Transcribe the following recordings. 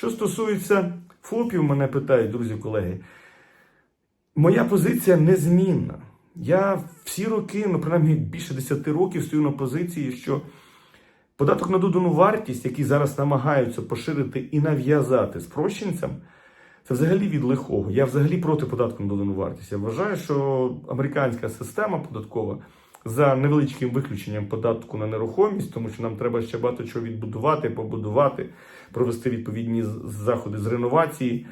Що стосується ФОПів, мене питають, друзі, колеги, моя позиція незмінна. Я всі роки, ну принаймні більше 10 років стою на позиції, що податок на додану вартість, який зараз намагаються поширити і нав'язати спрощенцям, це взагалі від лихого. Я взагалі проти податку на додану вартість. Я вважаю, що американська система податкова за невеличким виключенням податку на нерухомість, тому що нам треба ще багато чого відбудувати, побудувати, провести відповідні заходи з реновації,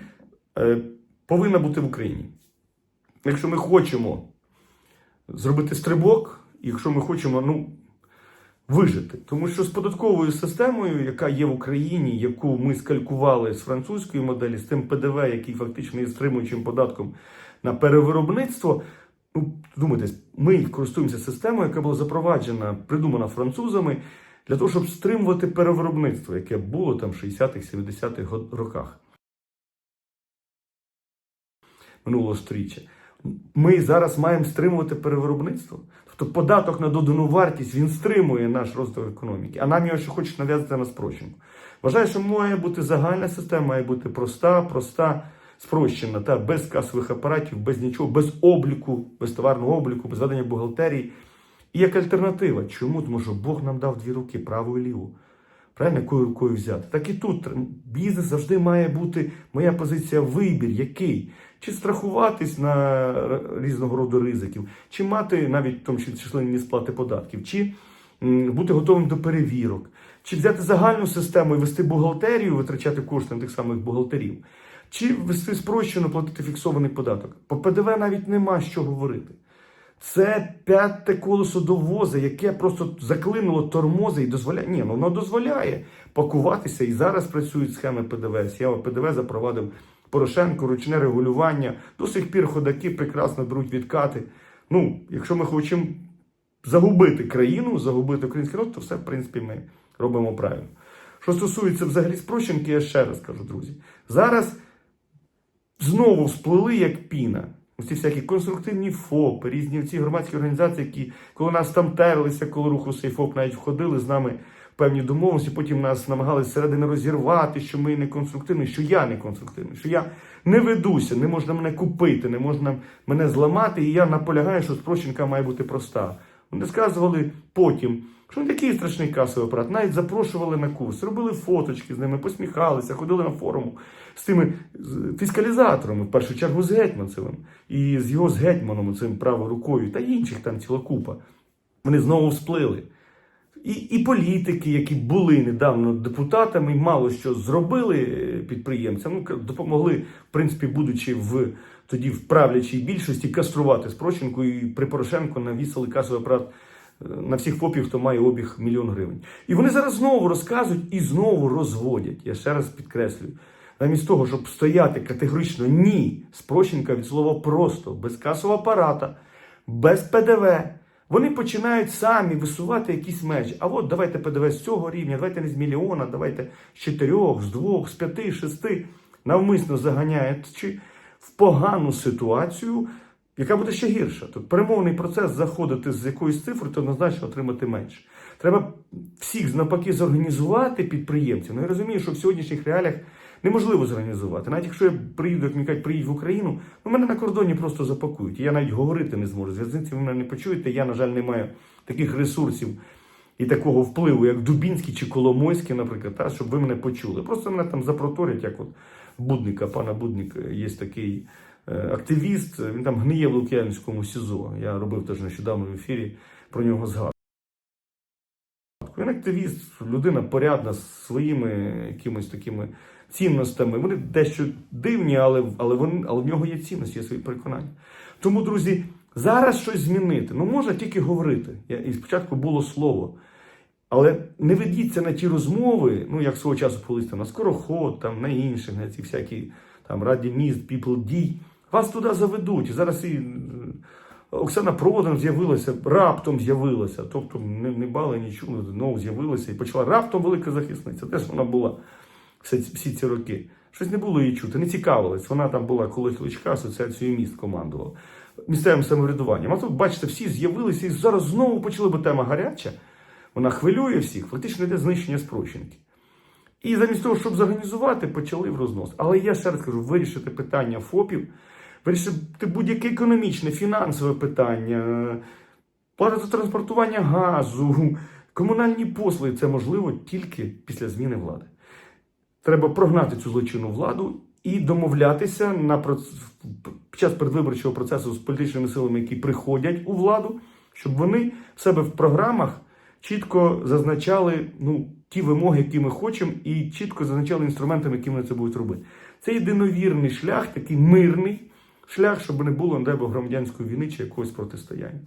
е, повинна бути в Україні. Якщо ми хочемо зробити стрибок, якщо ми хочемо ну, вижити. Тому що з податковою системою, яка є в Україні, яку ми скалькували з французької моделі, з тим ПДВ, який фактично є стримуючим податком на перевиробництво. Ну, думайте, ми користуємося системою, яка була запроваджена, придумана французами для того, щоб стримувати перевиробництво, яке було там в 60-х, 70-х роках минулого сторіччя. Ми зараз маємо стримувати перевиробництво. Тобто податок на додану вартість він стримує наш розвиток економіки, а нам його ще хочуть нав'язати на спрощенку. Вважаю, що має бути загальна система, має бути проста, проста, спрощена, та без касових апаратів, без нічого, без обліку, без товарного обліку, без ведення бухгалтерії. І як альтернатива. Чому? Тому що Бог нам дав дві руки, праву і ліву. Правильно, якою рукою взяти? Так і тут бізнес завжди має бути, моя позиція, вибір, який? Чи страхуватись на різного роду ризиків, чи мати навіть тому численні сплати податків, чи бути готовим до перевірок, чи взяти загальну систему і вести бухгалтерію, витрачати кошти на тих самих бухгалтерів, чи вести спрощено платити фіксований податок. По ПДВ навіть нема що говорити. Це п'яте колесо до яке просто заклинуло тормози і дозволяє. Ні, ну воно дозволяє пакуватися. І зараз працюють схеми ПДВ. Схема ПДВ запровадив Порошенко, ручне регулювання. До сих пір ходаки прекрасно беруть відкати. Ну, якщо ми хочемо загубити країну, загубити український народ, то все, в принципі, ми робимо правильно. Що стосується взагалі спрощенки, я ще раз кажу, друзі. Зараз знову всплили як піна. Ці всякі конструктивні ФОПи, різні ці громадські організації, які коли нас там терлися, коли руху цей ФОП навіть входили з нами в певні домовленості, потім нас намагалися зсередини розірвати, що ми не конструктивні, що я не конструктивний, що я не ведуся, не можна мене купити, не можна мене зламати, і я наполягаю, що спрощенка має бути проста. Вони сказували потім, що не такий страшний касовий апарат, навіть запрошували на курс, робили фоточки з ними, посміхалися, ходили на форуму з тими фіскалізаторами, в першу чергу з Гетьманцевим, і з його з Гетьманом, цим правою рукою, та інших там ціла купа. Вони знову всплили. І, і політики, які були недавно депутатами, мало що зробили е, підприємцям, ну, допомогли, в принципі, будучи в тоді в правлячій більшості, каструвати спрощенку, і при Порошенко навісили касовий апарат е, на всіх ФОПів, хто має обіг мільйон гривень. І вони зараз знову розказують і знову розводять. Я ще раз підкреслюю. Замість того, щоб стояти категорично ні, спрощенка від слова просто, без касового апарата, без ПДВ. Вони починають самі висувати якісь межі. А от давайте ПДВ з цього рівня, давайте не з мільйона, давайте з чотирьох, з двох, з п'яти, шести. Навмисно заганяючи в погану ситуацію, яка буде ще гірша. Тобто перемовний процес заходити з якоюсь цифрою, то однозначно отримати менше. Треба всіх навпаки зорганізувати підприємців. Ну я розумію, що в сьогоднішніх реаліях неможливо зорганізувати. Навіть якщо я приїду, як мені кажуть, приїдь в Україну, ну мене на кордоні просто запакують. Я навіть говорити не зможу. Зв'язниці ви мене не почуєте. Я, на жаль, не маю таких ресурсів і такого впливу, як Дубінський чи Коломойський, наприклад, та, щоб ви мене почули. Просто мене там запроторять, як от Будника, пана Будника, є такий е, активіст, він там гниє в Лук'янському СІЗО. Я робив теж нещодавно в ефірі про нього згадку. Активіст, людина порядна з своїми якимись такими цінностями. Вони дещо дивні, але, але, вони, але в нього є цінності, є свої переконання. Тому, друзі, зараз щось змінити. Ну, можна тільки говорити. Я, і спочатку було слово. Але не ведіться на ті розмови, ну як свого часу там на скороход, там на інших, на ці всякі там раді міст, дій. Вас туди заведуть. Зараз і Оксана Продан з'явилася, раптом з'явилася. Тобто не, не бали нічого, знову з'явилася і почала раптом велика захисниця. Теж вона була всі, всі ці роки. Щось не було її чути, не цікавилась. Вона там була коли Кличка, асоціацією міст командувала місцевим самоврядуванням. А тут, бачите, всі з'явилися і зараз знову почали, бо тема гаряча. Вона хвилює всіх, фактично йде знищення спрощенки. І замість того, щоб зорганізувати, почали в рознос. Але я ще раз кажу, вирішити питання ФОПів, вирішити будь-яке економічне, фінансове питання, плата за транспортування газу, комунальні послуги це можливо тільки після зміни влади. Треба прогнати цю злочинну владу і домовлятися на проц... під час передвиборчого процесу з політичними силами, які приходять у владу, щоб вони в себе в програмах чітко зазначали ну, ті вимоги, які ми хочемо, і чітко зазначали інструментами, які вони це будуть робити. Це єдиновірний шлях, такий мирний шлях, щоб не було не дай Бог, громадянської війни чи якогось протистояння.